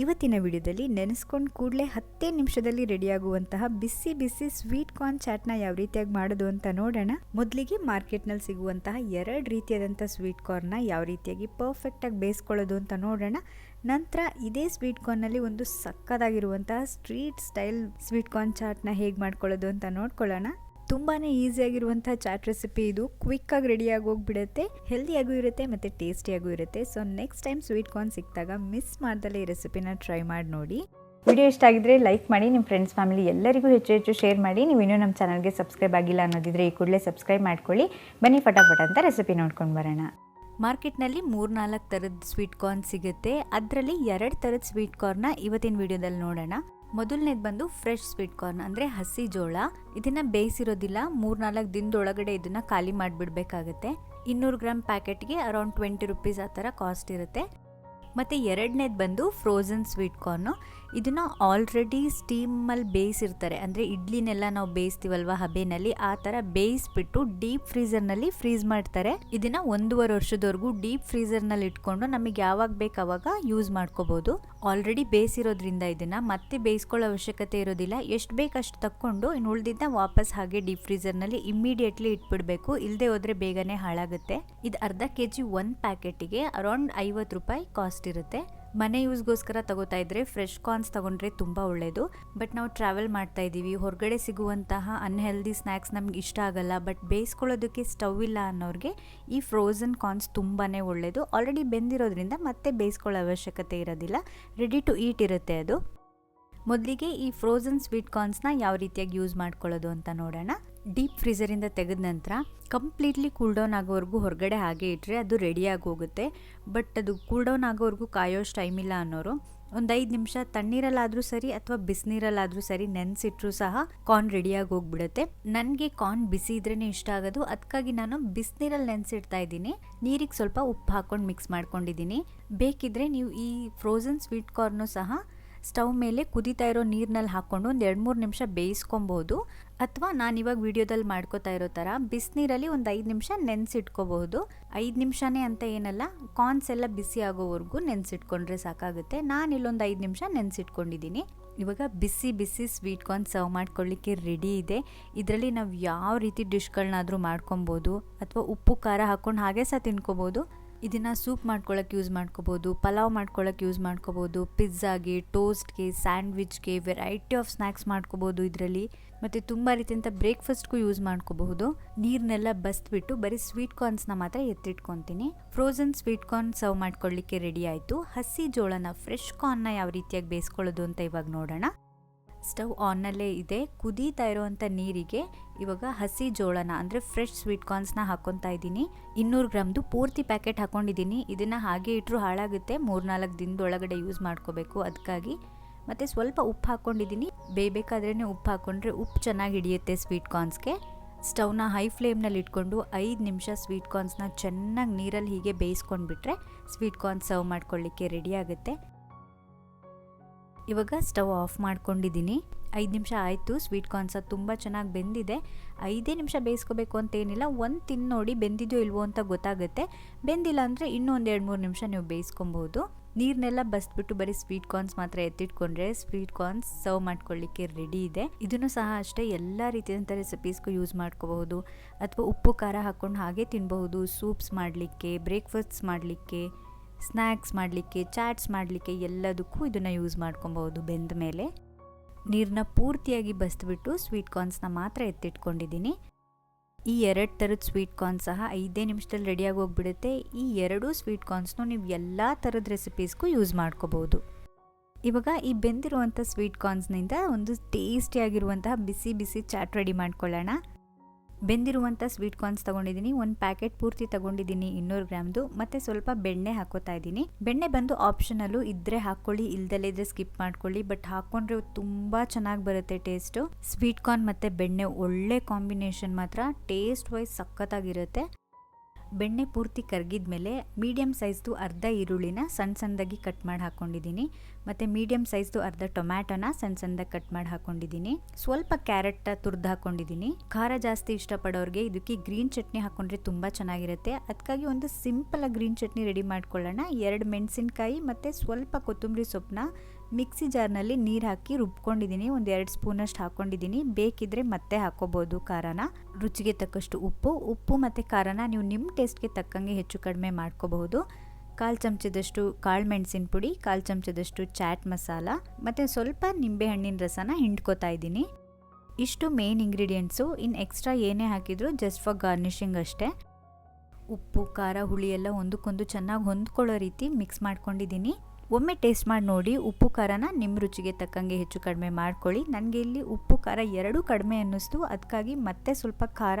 ಇವತ್ತಿನ ವಿಡಿಯೋದಲ್ಲಿ ನೆನೆಸ್ಕೊಂಡು ಕೂಡಲೇ ಹತ್ತೇ ನಿಮಿಷದಲ್ಲಿ ರೆಡಿಯಾಗುವಂತಹ ಬಿಸಿ ಬಿಸಿ ಸ್ವೀಟ್ ಕಾರ್ನ್ ಚಾಟ್ನ ಯಾವ ರೀತಿಯಾಗಿ ಮಾಡೋದು ಅಂತ ನೋಡೋಣ. ಮೊದಲಿಗೆ ಮಾರ್ಕೆಟ್ನಲ್ಲಿ ಸಿಗುವಂತಹ ಎರಡು ರೀತಿಯಾದಂಥ ಸ್ವೀಟ್ ಕಾರ್ನ್ನ ಯಾವ ರೀತಿಯಾಗಿ ಪರ್ಫೆಕ್ಟಾಗಿ ಬೇಯಿಸ್ಕೊಳ್ಳೋದು ಅಂತ ನೋಡೋಣ. ನಂತರ ಇದೇ ಸ್ವೀಟ್ ಕಾರ್ನಲ್ಲಿ ಒಂದು ಸಕ್ಕದಾಗಿರುವಂತಹ ಸ್ಟ್ರೀಟ್ ಸ್ಟೈಲ್ ಸ್ವೀಟ್ ಕಾರ್ನ್ ಚಾಟ್ನ ಹೇಗೆ ಮಾಡ್ಕೊಳ್ಳೋದು ಅಂತ ನೋಡ್ಕೊಳ್ಳೋಣ. ತುಂಬಾ ಈಸಿಯಾಗಿರುವಂಥ ಚಾಟ್ ರೆಸಿಪಿ ಇದು. ಕ್ವಿಕ್ಕಾಗಿ ರೆಡಿಯಾಗಿ ಹೋಗ್ಬಿಡುತ್ತೆ. ಹೆಲ್ದಿಯಾಗೂ ಇರುತ್ತೆ ಮತ್ತು ಟೇಸ್ಟಿಯಾಗೂ ಇರುತ್ತೆ. So next time sweet corn ಸಿಕ್ಕಿದಾಗ ಮಿಸ್ ಮಾಡ್ದಲೇ ಈ ರೆಸಿಪಿನ ಟ್ರೈ ಮಾಡಿ ನೋಡಿ. ವಿಡಿಯೋ ಇಷ್ಟ ಆಗಿದ್ರೆ ಲೈಕ್ ಮಾಡಿ ನಿಮ್ಮ ಫ್ರೆಂಡ್ಸ್ ಫ್ಯಾಮಿಲಿ ಎಲ್ಲರಿಗೂ ಹೆಚ್ಚು ಹೆಚ್ಚು ಶೇರ್ ಮಾಡಿ. ನೀವು ಇನ್ನೂ ನಮ್ಮ ಚಾನಲ್ಗೆ ಸಬ್ಸ್ಕ್ರೈಬ್ ಆಗಿಲ್ಲ ಅನ್ನೋದಿದ್ರೆ ಈ ಕೂಡಲೇ ಸಬ್ಸ್ಕ್ರೈಬ್ ಮಾಡ್ಕೊಳ್ಳಿ. ಬನ್ನಿ ಫಟಾಫಟ ಅಂತ ರೆಸಿಪಿ ನೋಡ್ಕೊಂಡು ಬರೋಣ. ಮಾರ್ಕೆಟ್ನಲ್ಲಿ ಮೂರ್ನಾಲ್ಕು ಥರದ ಸ್ವೀಟ್ ಕಾರ್ನ್ ಸಿಗುತ್ತೆ. ಅದರಲ್ಲಿ ಎರಡು ಥರದ ಸ್ವೀಟ್ ಕಾರ್ನ ಇವತ್ತಿನ ವಿಡಿಯೋದಲ್ಲಿ ನೋಡೋಣ. ಮೊದಲನೇದು ಬಂದು ಫ್ರೆಶ್ ಸ್ವೀಟ್ ಕಾರ್ನ್ ಅಂದರೆ ಹಸಿ ಜೋಳ. ಇದನ್ನು ಬೇಯಿಸಿರೋದಿಲ್ಲ, ಮೂರ್ನಾಲ್ಕು ದಿನದೊಳಗಡೆ ಇದನ್ನು ಖಾಲಿ ಮಾಡಿಬಿಡ್ಬೇಕಾಗತ್ತೆ. ಇನ್ನೂರು ಗ್ರಾಮ್ ಪ್ಯಾಕೆಟ್ಗೆ ಅರೌಂಡ್ ಟ್ವೆಂಟಿ ರುಪೀಸ್ ಆ ಥರ ಕಾಸ್ಟ್ ಇರುತ್ತೆ. ಮತ್ತು ಎರಡನೇದು ಬಂದು ಫ್ರೋಝನ್ ಸ್ವೀಟ್ ಕಾರ್ನು ಇದನ್ನು ಆಲ್ರೆಡಿ ಸ್ಟೀಮಲ್ಲಿ ಬೇಯಿಸಿರ್ತಾರೆ. ಅಂದರೆ ಇಡ್ಲಿನೆಲ್ಲ ನಾವು ಬೇಯಿಸ್ತೀವಲ್ವ ಹಬೆನಲ್ಲಿ, ಆ ಥರ ಬೇಯಿಸ್ಬಿಟ್ಟು ಡೀಪ್ ಫ್ರೀಸರ್ನಲ್ಲಿ ಫ್ರೀಸ್ ಮಾಡ್ತಾರೆ. ಇದನ್ನು ಒಂದೂವರೆ ವರ್ಷದವರೆಗೂ ಡೀಪ್ ಫ್ರೀಸರ್ನಲ್ಲಿ ಇಟ್ಕೊಂಡು ನಮಗೆ ಯಾವಾಗ ಬೇಕು ಅವಾಗ ಯೂಸ್ ಮಾಡ್ಕೋಬೋದು. ಆಲ್ರೆಡಿ ಬೇಯಿಸಿರೋದ್ರಿಂದ ಇದನ್ನು ಮತ್ತೆ ಬೇಯಿಸ್ಕೊಳ್ಳೋ ಅವಶ್ಯಕತೆ ಇರೋದಿಲ್ಲ. ಎಷ್ಟು ಬೇಕು ಅಷ್ಟು ತಕ್ಕೊಂಡು ಇನ್ನು ಉಳಿದಿದ್ದ ವಾಪಸ್ ಹಾಗೆ ಡೀಪ್ ಫ್ರೀಸರ್ನಲ್ಲಿ ಇಮ್ಮಿಡಿಯೇಟ್ಲಿ ಇಟ್ಬಿಡಬೇಕು. ಇಲ್ಲದೆ ಹೋದರೆ ಬೇಗನೆ ಹಾಳಾಗುತ್ತೆ. ಇದು ಅರ್ಧ ಕೆ ಜಿ ಒಂದು ಪ್ಯಾಕೆಟಿಗೆ ಅರೌಂಡ್ ಐವತ್ತು ರೂಪಾಯಿ ಕಾಸ್ಟ್ ಇರುತ್ತೆ. ಮನೆ ಯೂಸ್ಗೋಸ್ಕರ ತಗೋತಾ ಇದ್ರೆ ಫ್ರೆಶ್ ಕಾರ್ನ್ಸ್ ತಗೊಂಡ್ರೆ ತುಂಬ ಒಳ್ಳೆಯದು ಬಟ್ ನಾವು ಟ್ರಾವೆಲ್ ಮಾಡ್ತಾ ಇದ್ದೀವಿ. ಹೊರಗಡೆ ಸಿಗುವಂತಹ ಅನ್ಹೆಲ್ದಿ ಸ್ನ್ಯಾಕ್ಸ್ ನಮ್ಗೆ ಇಷ್ಟ ಆಗಲ್ಲ. ಬಟ್ ಬೇಯಿಸ್ಕೊಳ್ಳೋದಕ್ಕೆ ಸ್ಟವ್ ಇಲ್ಲ ಅನ್ನೋರಿಗೆ ಈ ಫ್ರೋಝನ್ ಕಾರ್ನ್ಸ್ ತುಂಬಾ ಒಳ್ಳೆಯದು ಆಲ್ರೆಡಿ ಬೆಂದಿರೋದ್ರಿಂದ ಮತ್ತೆ ಬೇಯಿಸ್ಕೊಳ್ಳೋ ಅವಶ್ಯಕತೆ ಇರೋದಿಲ್ಲ. ರೆಡಿ ಟು ಈಟ್ ಇರುತ್ತೆ ಅದು. ಮೊದಲಿಗೆ ಈ ಫ್ರೋಝನ್ ಸ್ವೀಟ್ ಕಾರ್ನ್ಸ್ನ ಯಾವ ರೀತಿಯಾಗಿ ಯೂಸ್ ಮಾಡ್ಕೊಳ್ಳೋದು ಅಂತ ನೋಡೋಣ. ಡೀಪ್ ಫ್ರೀಸರಿಂದ ತೆಗೆದ ನಂತರ ಕಂಪ್ಲೀಟ್ಲಿ ಕೂಲ್ ಡೌನ್ ಆಗೋವರೆಗೂ ಹೊರಗಡೆ ಹಾಗೆ ಇಟ್ಟರೆ ಅದು ರೆಡಿಯಾಗಿ ಹೋಗುತ್ತೆ ಬಟ್ ಅದು ಕೂಲ್ ಡೌನ್ ಆಗೋವರೆಗೂ ಕಾಯೋಷ್ಟು ಟೈಮ್ ಇಲ್ಲ ಅನ್ನೋರು, ಒಂದು ಐದು ನಿಮಿಷ ತಣ್ಣೀರಲ್ಲಾದರೂ ಸರಿ ಅಥವಾ ಬಿಸಿನೀರಲ್ಲಾದರೂ ಸರಿ ನೆನೆಸಿಟ್ರು ಸಹ ಕಾರ್ನ್ ರೆಡಿಯಾಗಿ ಹೋಗ್ಬಿಡುತ್ತೆ. ನನಗೆ ಕಾರ್ನ್ ಬಿಸಿ ಇದ್ರೇ ಇಷ್ಟ ಆಗೋದು. ಅದಕ್ಕಾಗಿ ನಾನು ಬಿಸಿನೀರಲ್ಲಿ ನೆನೆಸಿಡ್ತಾ ಇದ್ದೀನಿ. ನೀರಿಗೆ ಸ್ವಲ್ಪ ಉಪ್ಪು ಹಾಕ್ಕೊಂಡು ಮಿಕ್ಸ್ ಮಾಡ್ಕೊಂಡಿದ್ದೀನಿ. ಬೇಕಿದ್ರೆ ನೀವು ಈ ಫ್ರೋಝನ್ ಸ್ವೀಟ್ ಕಾರ್ನು ಸಹ ಸ್ಟವ್ ಮೇಲೆ ಕುದಿತಾ ಇರೋ ನೀರಿನಲ್ಲಿ ಹಾಕ್ಕೊಂಡು ಒಂದು ಎರಡು ಮೂರು ನಿಮಿಷ ಬೇಯಿಸ್ಕೊಬೋದು ಅಥವಾ ನಾನು ಇವಾಗ ವಿಡಿಯೋದಲ್ಲಿ ಮಾಡ್ಕೋತಾ ಇರೋ ಥರ ಬಿಸಿನೀರಲ್ಲಿ ಒಂದು ಐದು ನಿಮಿಷ ನೆನೆಸಿಟ್ಕೋಬಹುದು. ಐದು ನಿಮಿಷನೇ ಅಂತ ಏನಲ್ಲ, ಕಾರ್ನ್ಸ್ ಎಲ್ಲ ಬಿಸಿ ಆಗೋವರೆಗೂ ನೆನೆಸಿಟ್ಕೊಂಡ್ರೆ ಸಾಕಾಗುತ್ತೆ. ನಾನು ಇಲ್ಲೊಂದು ಐದು ನಿಮಿಷ ನೆನೆಸಿಟ್ಕೊಂಡಿದ್ದೀನಿ ಇವಾಗ ಬಿಸಿ ಬಿಸಿ ಸ್ವೀಟ್ ಕಾರ್ನ್ ಸರ್ವ್ ಮಾಡ್ಕೊಳ್ಳಿಕ್ಕೆ ರೆಡಿ ಇದೆ. ಇದರಲ್ಲಿ ನಾವು ಯಾವ ರೀತಿ ಡಿಶ್ಗಳನ್ನಾದರೂ ಮಾಡ್ಕೊಬೋದು ಅಥವಾ ಉಪ್ಪು ಖಾರ ಹಾಕ್ಕೊಂಡು ಹಾಗೆ ಸಹ ತಿನ್ಕೋಬೋದು ಇದನ್ನು ಸೂಪ್ ಮಾಡ್ಕೊಳ್ಳೋಕೆ ಯೂಸ್ ಮಾಡ್ಕೋಬೋದು, ಪಲಾವ್ ಮಾಡ್ಕೊಳ್ಳೋಕೆ ಯೂಸ್ ಮಾಡ್ಕೋಬೋದು, ಪಿಜ್ಜಾಗೆ, ಟೋಸ್ಟ್ಗೆ, ಸ್ಯಾಂಡ್ವಿಚ್ಗೆ ವೆರೈಟಿ ಆಫ್ ಸ್ನ್ಯಾಕ್ಸ್ ಮಾಡ್ಕೋಬೋದು ಇದರಲ್ಲಿ. ಮತ್ತು ತುಂಬ ರೀತಿಯಂಥ ಬ್ರೇಕ್ಫಾಸ್ಟ್ಗೂ ಯೂಸ್ ಮಾಡ್ಕೋಬಹುದು. ನೀರನ್ನೆಲ್ಲ ಬಸ್ಬಿಟ್ಟು ಬರೀ ಸ್ವೀಟ್ ಕಾರ್ನ್ಸ್ನ ಮಾತ್ರ ಎತ್ತಿಟ್ಕೊತೀನಿ. ಫ್ರೋಝನ್ ಸ್ವೀಟ್ ಕಾರ್ನ್ ಸರ್ವ್ ಮಾಡ್ಕೊಳ್ಳಿಕ್ಕೆ ರೆಡಿ ಆಯಿತು. ಹಸಿ ಜೋಳನ ಫ್ರೆಶ್ ಕಾರ್ನ್ನ ಯಾವ ರೀತಿಯಾಗಿ ಬೇಯಿಸ್ಕೊಳ್ಳೋದು ಅಂತ ಇವಾಗ ನೋಡೋಣ. ಸ್ಟವ್ ಆನ್ನಲ್ಲೇ ಇದೆ. ಕುದೀತಾ ಇರುವಂಥ ನೀರಿಗೆ ಇವಾಗ ಹಸಿ ಜೋಳನ, ಅಂದರೆ ಫ್ರೆಶ್ ಸ್ವೀಟ್ ಕಾರ್ನ್ಸ್ನ ಹಾಕ್ಕೊತಾ ಇದ್ದೀನಿ. ಇನ್ನೂರು ಗ್ರಾಮ್ದು ಪೂರ್ತಿ ಪ್ಯಾಕೆಟ್ ಹಾಕ್ಕೊಂಡಿದ್ದೀನಿ ಇದನ್ನು ಹಾಗೆ ಇಟ್ಟರು ಹಾಳಾಗುತ್ತೆ. ಮೂರ್ನಾಲ್ಕು ದಿನದೊಳಗಡೆ ಯೂಸ್ ಮಾಡ್ಕೋಬೇಕು ಅದಕ್ಕಾಗಿ ಮತ್ತು ಸ್ವಲ್ಪ ಉಪ್ಪು ಹಾಕ್ಕೊಂಡಿದ್ದೀನಿ ಬೇಯಬೇಕಾದ್ರೇ ಉಪ್ಪು ಹಾಕ್ಕೊಂಡ್ರೆ ಉಪ್ಪು ಚೆನ್ನಾಗಿ ಹಿಡಿಯುತ್ತೆ ಸ್ವೀಟ್ ಕಾರ್ನ್ಸ್ಗೆ ಸ್ಟವ್ನ ಹೈ ಫ್ಲೇಮ್ನಲ್ಲಿ ಇಟ್ಕೊಂಡು ಐದು ನಿಮಿಷ ಸ್ವೀಟ್ ಕಾರ್ನ್ಸ್ನ ಚೆನ್ನಾಗಿ ನೀರಲ್ಲಿ ಹೀಗೆ ಬೇಯಿಸ್ಕೊಂಡ್ಬಿಟ್ರೆ ಸ್ವೀಟ್ ಕಾರ್ನ್ ಸರ್ವ್ ಮಾಡ್ಕೊಳ್ಳಿಕ್ಕೆ ರೆಡಿ ಆಗುತ್ತೆ. ಇವಾಗ ಸ್ಟವ್ ಆಫ್ ಮಾಡ್ಕೊಂಡಿದ್ದೀನಿ. ಐದು ನಿಮಿಷ ಆಯಿತು ಸ್ವೀಟ್ ಕಾರ್ನ್ಸ ತುಂಬ ಚೆನ್ನಾಗಿ ಬೆಂದಿದೆ. ಐದೇ ನಿಮಿಷ ಬೇಯಿಸ್ಕೋಬೇಕು ಅಂತ ಏನಿಲ್ಲ, ಒಂದು ತಿನ್ ನೋಡಿ ಬೆಂದಿದೆಯೋ ಇಲ್ವೋ ಅಂತ ಗೊತ್ತಾಗುತ್ತೆ. ಬೆಂದಿಲ್ಲ ಅಂದರೆ ಇನ್ನೊಂದು ಎರಡು ಮೂರು ನಿಮಿಷ ನೀವು ಬೇಯಿಸ್ಕೊಬೋದು ನೀರನ್ನೆಲ್ಲ ಬಸ್ಬಿಟ್ಟು ಬರೀ ಸ್ವೀಟ್ ಕಾರ್ನ್ಸ್ ಮಾತ್ರ ಎತ್ತಿಟ್ಕೊಂಡ್ರೆ ಸ್ವೀಟ್ ಕಾರ್ನ್ಸ್ ಸರ್ವ್ ಮಾಡ್ಕೊಳ್ಳಿಕ್ಕೆ ರೆಡಿ ಇದೆ. ಇದನ್ನು ಸಹ ಅಷ್ಟೇ ಎಲ್ಲ ರೀತಿಯಾದಂಥ ರೆಸಿಪೀಸ್ಗೂ ಯೂಸ್ ಮಾಡ್ಕೋಬಹುದು. ಅಥವಾ ಉಪ್ಪು, ಖಾರ ಹಾಕ್ಕೊಂಡು ಹಾಗೆ ತಿನ್ಬಹುದು. ಸೂಪ್ಸ್ ಮಾಡಲಿಕ್ಕೆ ಬ್ರೇಕ್ಫಾಸ್ಟ್ಸ್ ಮಾಡಲಿಕ್ಕೆ. ಸ್ನ್ಯಾಕ್ಸ್ ಮಾಡಲಿಕ್ಕೆ, ಚಾಟ್ಸ್ ಮಾಡಲಿಕ್ಕೆ ಎಲ್ಲದಕ್ಕೂ ಇದನ್ನು ಯೂಸ್ ಮಾಡ್ಕೊಬೋದು ಬೆಂದ ಮೇಲೆ. ನೀರನ್ನ ಪೂರ್ತಿಯಾಗಿ ಬಸ್ದುಬಿಟ್ಟು ಸ್ವೀಟ್ ಕಾರ್ನ್ಸ್ನ ಮಾತ್ರ ಎತ್ತಿಟ್ಕೊಂಡಿದ್ದೀನಿ. ಈ ಎರಡು ಥರದ ಸ್ವೀಟ್ ಕಾರ್ನ್ ಸಹ ಐದೇ ನಿಮಿಷದಲ್ಲಿ ರೆಡಿಯಾಗಿ ಹೋಗ್ಬಿಡುತ್ತೆ. ಈ ಎರಡೂ ಸ್ವೀಟ್ ಕಾರ್ನ್ಸ್ನು ನೀವು ಎಲ್ಲ ಥರದ ರೆಸಿಪೀಸ್ಗೂ ಯೂಸ್ ಮಾಡ್ಕೋಬೋದು ಇವಾಗ ಈ ಬೆಂದಿರುವಂಥ ಸ್ವೀಟ್ ಕಾರ್ನ್ಸ್ನಿಂದ ಒಂದು ಟೇಸ್ಟಿಯಾಗಿರುವಂತಹ ಬಿಸಿ ಬಿಸಿ ಚಾಟ್ ರೆಡಿ ಮಾಡ್ಕೊಳ್ಳೋಣ. ಬೆಂದಿರುವಂಥ ಸ್ವೀಟ್ ಕಾರ್ನ್ಸ್ ತಗೊಂಡಿದ್ದೀನಿ, ಒಂದು ಪ್ಯಾಕೆಟ್ ಪೂರ್ತಿ ತೊಗೊಂಡಿದ್ದೀನಿ ಇನ್ನೂರು ಗ್ರಾಮ್ದು, ಮತ್ತು ಸ್ವಲ್ಪ ಬೆಣ್ಣೆ ಹಾಕೋತಾ ಇದ್ದೀನಿ. ಬೆಣ್ಣೆ ಬಂದು ಆಪ್ಷನಲ್ಲು ಇದ್ದರೆ ಹಾಕ್ಕೊಳ್ಳಿ ಇಲ್ದಲ್ಲೇ ಇದ್ರೆ ಸ್ಕಿಪ್ ಮಾಡ್ಕೊಳ್ಳಿ ಬಟ್ ಹಾಕ್ಕೊಂಡ್ರೆ ತುಂಬ ಚೆನ್ನಾಗಿ ಬರುತ್ತೆ ಟೇಸ್ಟು ಸ್ವೀಟ್ ಕಾರ್ನ್ ಮತ್ತು ಬೆಣ್ಣೆ ಒಳ್ಳೆ ಕಾಂಬಿನೇಷನ್ ಮಾತ್ರ ಟೇಸ್ಟ್ ವೈಸ್ ಸಖತ್ತಾಗಿರುತ್ತೆ. ಬೆಣ್ಣೆ ಪೂರ್ತಿ ಕರಗಿದ ಮೇಲೆ ಮೀಡಿಯಮ್ ಸೈಜ್ದು ಅರ್ಧ ಈರುಳ್ಳಿನ ಸಣ್ಣ ಸಣ್ಣದಾಗಿ ಕಟ್ ಮಾಡಿ ಹಾಕ್ಕೊಂಡಿದ್ದೀನಿ ಮತ್ತು ಮೀಡಿಯಮ್ ಸೈಜ್ದು ಅರ್ಧ ಟೊಮ್ಯಾಟೊನ ಸಣ್ಣ ಸಣ್ಣದಾಗಿ ಕಟ್ ಮಾಡಿ ಹಾಕ್ಕೊಂಡಿದ್ದೀನಿ ಸ್ವಲ್ಪ ಕ್ಯಾರೆಟ್ ತುರ್ದು ಹಾಕ್ಕೊಂಡಿದ್ದೀನಿ ಖಾರ ಜಾಸ್ತಿ ಇಷ್ಟಪಡೋರಿಗೆ ಇದಕ್ಕೆ ಗ್ರೀನ್ ಚಟ್ನಿ ಹಾಕ್ಕೊಂಡ್ರೆ ತುಂಬ ಚೆನ್ನಾಗಿರುತ್ತೆ. ಅದಕ್ಕಾಗಿ ಒಂದು ಸಿಂಪಲ್ ಗ್ರೀನ್ ಚಟ್ನಿ ರೆಡಿ ಮಾಡ್ಕೊಳ್ಳೋಣ. ಎರಡು ಮೆಣಸಿನ್ಕಾಯಿ ಮತ್ತು ಸ್ವಲ್ಪ ಕೊತ್ತಂಬರಿ ಸೊಪ್ಪನ್ನ ಮಿಕ್ಸಿ ಜಾರ್ನಲ್ಲಿ ನೀರು ಹಾಕಿ ರುಬ್ಕೊಂಡಿದ್ದೀನಿ. ಒಂದು ಎರಡು ಸ್ಪೂನಷ್ಟು ಹಾಕ್ಕೊಂಡಿದ್ದೀನಿ ಬೇಕಿದ್ರೆ ಮತ್ತೆ ಹಾಕ್ಕೋಬೋದು ಖಾರನ. ರುಚಿಗೆ ತಕ್ಕಷ್ಟು ಉಪ್ಪು. ಉಪ್ಪು ಮತ್ತು ಖಾರನ ನೀವು ನಿಮ್ಮ ಟೇಸ್ಟ್ಗೆ ತಕ್ಕಂಗೆ ಹೆಚ್ಚು ಕಡಿಮೆ ಮಾಡ್ಕೋಬಹುದು. ಕಾಲು ಚಮಚದಷ್ಟು ಕಾಳು ಮೆಣಸಿನ ಪುಡಿ, ಕಾಲು ಚಮಚದಷ್ಟು ಚಾಟ್ ಮಸಾಲ, ಮತ್ತು ಸ್ವಲ್ಪ ನಿಂಬೆಹಣ್ಣಿನ ರಸನ ಹಿಂಡ್ಕೋತಾ ಇದ್ದೀನಿ. ಇಷ್ಟು ಮೇನ್ ಇಂಗ್ರೀಡಿಯೆಂಟ್ಸು. ಇನ್ನು ಎಕ್ಸ್ಟ್ರಾ ಏನೇ ಹಾಕಿದ್ರು ಜಸ್ಟ್ ಫಾರ್ ಗಾರ್ನಿಷಿಂಗ್ ಅಷ್ಟೇ. ಉಪ್ಪು, ಖಾರ, ಹುಳಿ ಎಲ್ಲ ಒಂದಕ್ಕೊಂದು ಚೆನ್ನಾಗಿ ಹೊಂದ್ಕೊಳ್ಳೋ ರೀತಿ ಮಿಕ್ಸ್ ಮಾಡ್ಕೊಂಡಿದ್ದೀನಿ. ಒಮ್ಮೆ ಟೇಸ್ಟ್ ಮಾಡಿ ನೋಡಿ, ಉಪ್ಪು ಖಾರನ ನಿಮ್ಮ ರುಚಿಗೆ ತಕ್ಕಂಗೆ ಹೆಚ್ಚು ಕಡಿಮೆ ಮಾಡ್ಕೊಳ್ಳಿ. ನನಗೆ ಇಲ್ಲಿ ಉಪ್ಪು ಖಾರ ಎರಡೂ ಕಡಿಮೆ ಅನ್ನಿಸ್ತು. ಅದಕ್ಕಾಗಿ ಮತ್ತೆ ಸ್ವಲ್ಪ ಖಾರ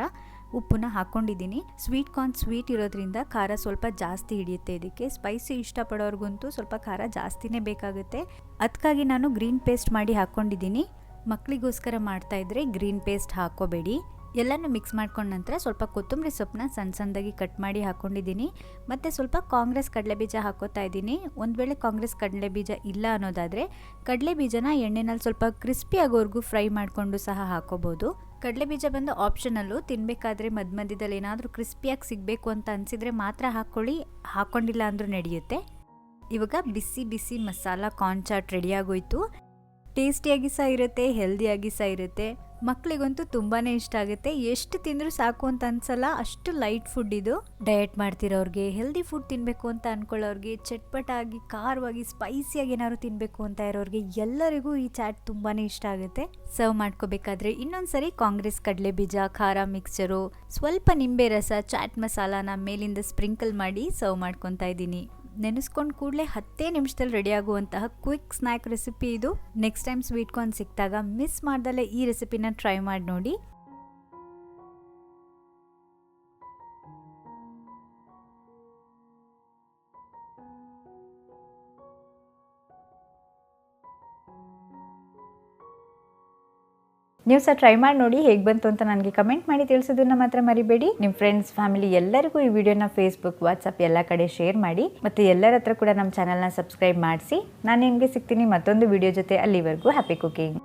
ಉಪ್ಪನ್ನ ಹಾಕ್ಕೊಂಡಿದ್ದೀನಿ. ಸ್ವೀಟ್ ಕಾರ್ನ್ ಸ್ವೀಟ್ ಇರೋದ್ರಿಂದ ಖಾರ ಸ್ವಲ್ಪ ಜಾಸ್ತಿ ಹಿಡಿಯುತ್ತೆ ಇದಕ್ಕೆ. ಸ್ಪೈಸಿ ಇಷ್ಟಪಡೋರ್ಗಂತೂ ಸ್ವಲ್ಪ ಖಾರ ಜಾಸ್ತಿನೇ ಬೇಕಾಗುತ್ತೆ. ಅದಕ್ಕಾಗಿ ನಾನು ಗ್ರೀನ್ ಪೇಸ್ಟ್ ಮಾಡಿ ಹಾಕ್ಕೊಂಡಿದ್ದೀನಿ. ಮಕ್ಕಳಿಗೋಸ್ಕರ ಮಾಡ್ತಾ ಇದ್ರೆ ಗ್ರೀನ್ ಪೇಸ್ಟ್ ಹಾಕೋಬೇಡಿ ಎಲ್ಲನೂ ಮಿಕ್ಸ್ ಮಾಡ್ಕೊಂಡ ನಂತರ ಸ್ವಲ್ಪ ಕೊತ್ತಂಬರಿ ಸೊಪ್ಪನ್ನ ಸಣ್ಣ ಸಣ್ಣದಾಗಿ ಕಟ್ ಮಾಡಿ ಹಾಕ್ಕೊಂಡಿದ್ದೀನಿ ಮತ್ತು ಸ್ವಲ್ಪ ಕಾಂಗ್ರೆಸ್ ಕಡಲೆಬೀಜ ಹಾಕೋತಾ ಇದ್ದೀನಿ. ಒಂದು ವೇಳೆ ಕಾಂಗ್ರೆಸ್ ಕಡಲೆಬೀಜ ಇಲ್ಲ ಅನ್ನೋದಾದರೆ ಕಡಲೆ ಬೀಜನ ಎಣ್ಣೆನಲ್ಲಿ ಸ್ವಲ್ಪ ಕ್ರಿಸ್ಪಿ ಆಗೋವರೆಗೂ ಫ್ರೈ ಮಾಡಿಕೊಂಡು ಸಹ ಹಾಕೋಬೋದು. ಕಡಲೆಬೀಜ ಬಂದು ಆಪ್ಷನಲ್ಲು ತಿನ್ನಬೇಕಾದ್ರೆ ಮಧ್ಯ ಮಧ್ಯದಲ್ಲಿ ಏನಾದರೂ ಕ್ರಿಸ್ಪಿಯಾಗಿ ಸಿಗಬೇಕು ಅಂತ ಅನಿಸಿದರೆ ಮಾತ್ರ ಹಾಕ್ಕೊಳ್ಳಿ ಹಾಕ್ಕೊಂಡಿಲ್ಲ ಅಂದರೂ ನಡೆಯುತ್ತೆ. ಇವಾಗ ಬಿಸಿ ಬಿಸಿ ಮಸಾಲ ಕಾರ್ನ್ ಚಾಟ್ ರೆಡಿಯಾಗೋಯ್ತು ಟೇಸ್ಟಿಯಾಗಿ ಸಹ ಇರುತ್ತೆ, ಹೆಲ್ದಿಯಾಗಿ ಸಹ ಇರುತ್ತೆ. ಮಕ್ಕಳಿಗಂತೂ ತುಂಬಾ ಇಷ್ಟ ಆಗುತ್ತೆ. ಎಷ್ಟು ತಿಂದರೂ ಸಾಕು ಅಂತ ಅನ್ಸಲ್ಲ, ಅಷ್ಟು ಲೈಟ್ ಫುಡ್ ಇದು. ಡಯಟ್ ಮಾಡ್ತಿರೋರಿಗೆ ಹೆಲ್ದಿ ಫುಡ್ ತಿನ್ನಬೇಕು ಅಂತ ಅನ್ಕೊಳ್ಳೋರಿಗೆ, ಚಟ್ಪಟಾಗಿ, ಖಾರವಾಗಿ ಸ್ಪೈಸಿಯಾಗಿ ಏನಾದ್ರು ತಿನ್ನಬೇಕು ಅಂತ ಇರೋರಿಗೆ ಎಲ್ಲರಿಗೂ ಈ ಚಾಟ್ ತುಂಬಾ ಇಷ್ಟ ಆಗುತ್ತೆ. ಸರ್ವ್ ಮಾಡ್ಕೋಬೇಕಾದ್ರೆ ಇನ್ನೊಂದ್ಸರಿ ಕಾಂಗ್ರೆಸ್ ಕಡಲೆ ಬೀಜ, ಖಾರ ಮಿಕ್ಸ್ಚರು ಸ್ವಲ್ಪ ನಿಂಬೆ ರಸ ಚಾಟ್ ಮಸಾಲಾನ ಮೇಲಿಂದ ಸ್ಪ್ರಿಂಕಲ್ ಮಾಡಿ ಸರ್ವ್ ಮಾಡ್ಕೊತಾ ಇದ್ದೀನಿ. ನೆನೆಸ್ಕೊಂಡು ಕೂಡಲೇ ಹತ್ತೇ ನಿಮಿಷದಲ್ಲಿ ರೆಡಿ ಆಗುವಂತಹ ಕ್ವಿಕ್ ಸ್ನ್ಯಾಕ್ ರೆಸಿಪಿ ಇದು. ನೆಕ್ಸ್ಟ್ ಟೈಮ್ ಸ್ವೀಟ್ ಕಾರ್ನ್ ಸಿಕ್ಕಿದಾಗ ಮಿಸ್ ಮಾಡ್ದಲ್ಲೇ ಈ ರೆಸಿಪಿನ ಟ್ರೈ ಮಾಡಿ ನೋಡಿ. ನೀವು ಸಹ ಟ್ರೈ ಮಾಡಿ ನೋಡಿ ಹೇಗೆ ಬಂತು ಅಂತ ನನಗೆ ಕಮೆಂಟ್ ಮಾಡಿ ತಿಳಿಸೋದನ್ನ ಮಾತ್ರ ಮರಿಬೇಡಿ. ನಿಮ್ಮ ಫ್ರೆಂಡ್ಸ್ ಫ್ಯಾಮಿಲಿ ಎಲ್ಲರಿಗೂ ಈ ವಿಡಿಯೋನ ಫೇಸ್ಬುಕ್ ವಾಟ್ಸಪ್ ಎಲ್ಲ ಕಡೆ ಶೇರ್ ಮಾಡಿ ಮತ್ತು ಎಲ್ಲರ ಹತ್ರ ಕೂಡ ನಮ್ಮ ಚಾನಲ್ನ ಸಬ್ಸ್ಕ್ರೈಬ್ ಮಾಡಿಸಿ. ನಾನು ನಿಮಗೆ ಸಿಗ್ತೀನಿ ಮತ್ತೊಂದು ವಿಡಿಯೋ ಜೊತೆ ಅಲ್ಲಿವರೆಗೂ ಹ್ಯಾಪಿ ಕುಕಿಂಗ್